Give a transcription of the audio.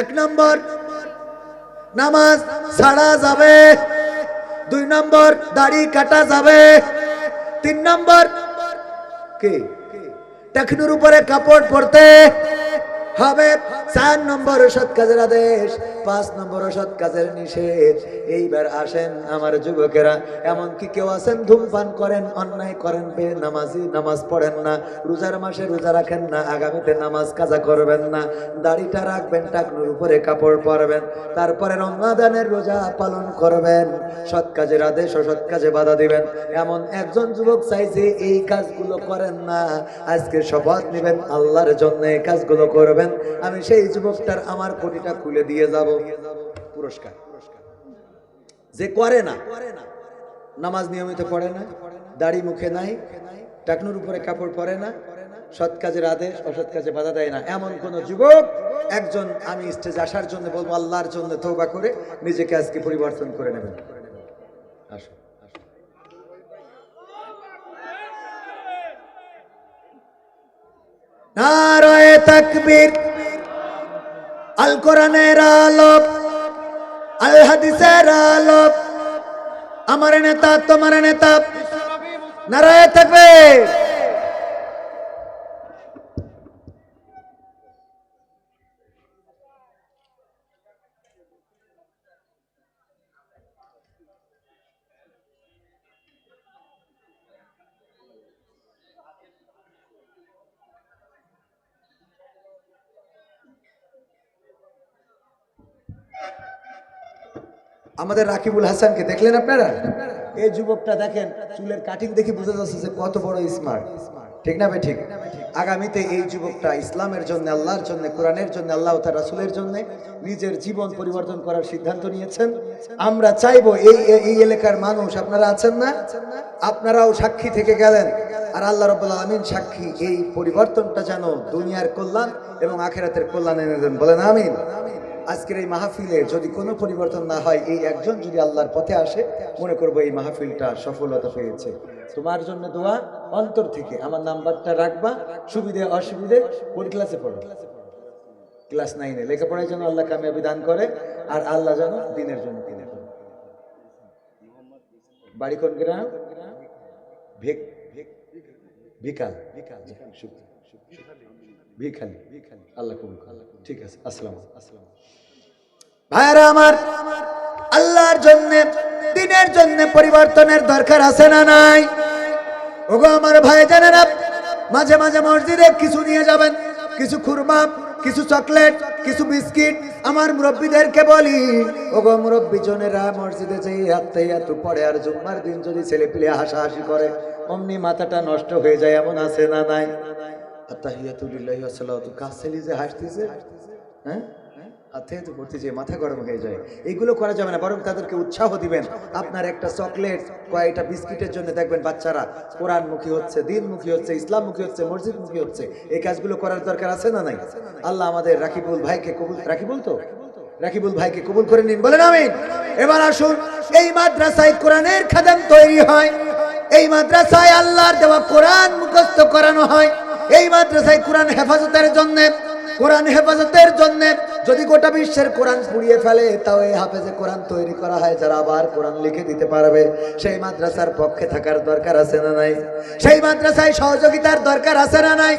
এক নম্বর, নামাজ ছাড়া যাবে। দুই নম্বর, দাড়ি কাটা যাবে। তিন নম্বর, কে? টেকনোর উপরে কাপড় পরতে। হবে। চার নম্বর সৎ কাজের আদেশ, পাঁচ নম্বর সৎ কাজের নিষেধ। এইবার আসেন আমার যুবকেরা এমন কি কেউ আছেন, ধূমপান করেন, অন্যায় করেন বে নামাজি, নামাজ পড়েন না, রোজার মাসে রোজা রাখেন না, আগামীতে নামাজ কাজা করবেন না, দাড়িটা রাখবেন, টাকনুর উপরে কাপড় পরবেন, তারপরে রমাদানের রোজা পালন করবেন। সৎ কাজের আদেশ ও সৎ কাজে বাধা দিবেন। এমন একজন যুবক চাইছে এই কাজগুলো করেন না, আজকে শপথ নেবেন আল্লাহর জন্য এই কাজগুলো করবেন। আমি সেই যুবকটার আমার কোটিটা খুলে দিয়ে যাব। পুরস্কার। যে করে না, নামাজ নিয়মিত পড়ে না, দাড়ি মুখে নাই, টাকনুর উপরে কাপড় পরে না, সৎ কাজের আদেশ, অসৎ কাজে বাধা দেয় না। এমন কোন যুবক, একজন আমি স্টেজ আসার জন্য বলব, আল্লাহর জন্য তৌবা করে নিজেকে আজকে পরিবর্তন করে নেবেন। আসো আসো। নারায়ে তাকবীর। আল কোরআনের আলো আল হাদিসের আলো আমার নেতা তোমার নেতা নারায়ে তাকবীর। আমাদের রাকিবুল হাসানকে দেখলেন আপনারা? এই যুবকটা দেখেন, চুলের কাটিং দেখে বোঝা যাচ্ছে যে কত বড় স্মার্ট ঠিক না ঠিক। আগামীতে এই যুবকটা ইসলামের জন্য, আল্লাহর জন্য, কোরআনের জন্য, আল্লাহ তার রাসুলের জন্য নিজের জীবন পরিবর্তন করার সিদ্ধান্ত নিয়েছেন। আমরা চাইব এই, এই- এলাকার মানুষ, আপনারা আছেন না? আপনারাও সাক্ষী থেকে গেলেন। আর আল্লাহ রব্বুল আমিন সাক্ষী এই পরিবর্তনটা যেন দুনিয়ার কল্যাণ এবং আখেরাতের কল্যাণ এনে দেন। বলেন আমিন। আজকের এই মাহফিলে যদি কোনো পরিবর্তন না হয়, এই একজন যদি আল্লাহর পথে আসে, মনে করব এই মাহফিলটা সফলতা পেয়েছে। তোমার জন্য দোয়া অন্তর থেকে। আমার নাম্বারটা রাখবা। সুবিধে, অসুবিধে, কোন ক্লাসে পড়ো? ক্লাস নাইনে। লেখাপড়ার জন্য আল্লাহ কামিয়াবি দান করে, আর আল্লাহ যেন দিনের জন্য কিনে করে বাড়ি কোন গ্রাম? ভিক বিকাল ভিখালি আল্লাহ কবুল আল্লাহ ঠিক আছে, আসসালাম আসসালাম ভাইরা আমার, আল্লাহর জন্য, দিনের জন্য পরিবর্তনের দরকার আছে না নাই? ওগো আমার ভাই জানেন মাঝে মাঝে মসজিদে কিছু নিয়ে যাবেন। কিছু খুরমা, কিছু চকলেট, কিছু বিস্কিট। আমার মুরব্বীদেরকে বলি, ওগো মুরব্বী জনেরা, মসজিদে যে হাতে হাত পড়ে আর জুম্মার দিন যদি ছেলে পিলে হাসাহাসি করে, অমনি মাথাটা নষ্ট হয়ে যায়, এমন আছে না নাই? হ্যাঁ? আপনার একটা চকলেট, কয়েকটা বিস্কিটের জন্য দেখবেন বাচ্চারা হচ্ছে হচ্ছে হচ্ছে হচ্ছে। এই কাজগুলো করার দরকার আছে না নাই? আল্লাহ আমাদের রাকিবুল ভাইকে কবুল, রাকিবুল তো? রাকিবুল ভাইকে কবুল করে নিন, বলেন আমিন। এবার আসুন, এই মাদ্রাসায় কোরআনের খাদাম তৈরি হয়। এই মাদ্রাসায় আল্লাহর দেওয়া কোরআন মুখস্থ করানো হয়। এই মাদ্রাসায় কোরআন হেফাজতের জন্য, কোরআন হেফাজতের জন্য যদি গোটা বিশ্বের কোরআন পুড়িয়ে ফেলে, তাও এই হাফেজে কোরআন তৈরি করা হয়, যারা আবার কোরআন লিখে দিতে পারবে। সেই মাদ্রাসার পক্ষে থাকার দরকার আছে না নাই? সেই মাদ্রাসায় সহযোগিতার দরকার আছে না নাই?